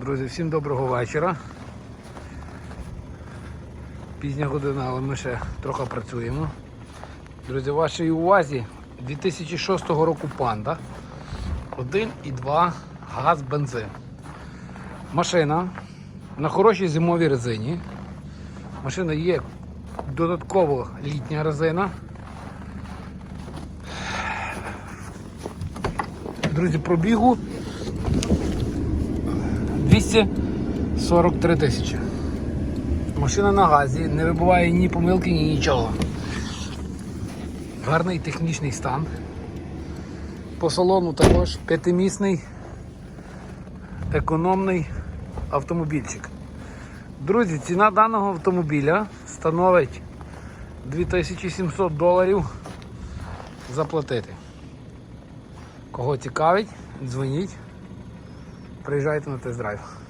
Друзі, всім доброго вечора. Пізня година, але ми ще трохи працюємо. Друзі, вашій увазі 2006 року панда. 1,2 газ бензин. Машина на хорошій зимовій резині. Машина є додатково літня резина. Друзі, пробігу 243 тисячі. Машина на газі, не вибуває ні помилки, ні нічого. Гарний технічний стан. По салону також п'ятимісний економний автомобільчик. Друзі, ціна даного автомобіля становить 2700 доларів заплатити. Кого цікавить, дзвоніть, приїжджайте на тест-драйв.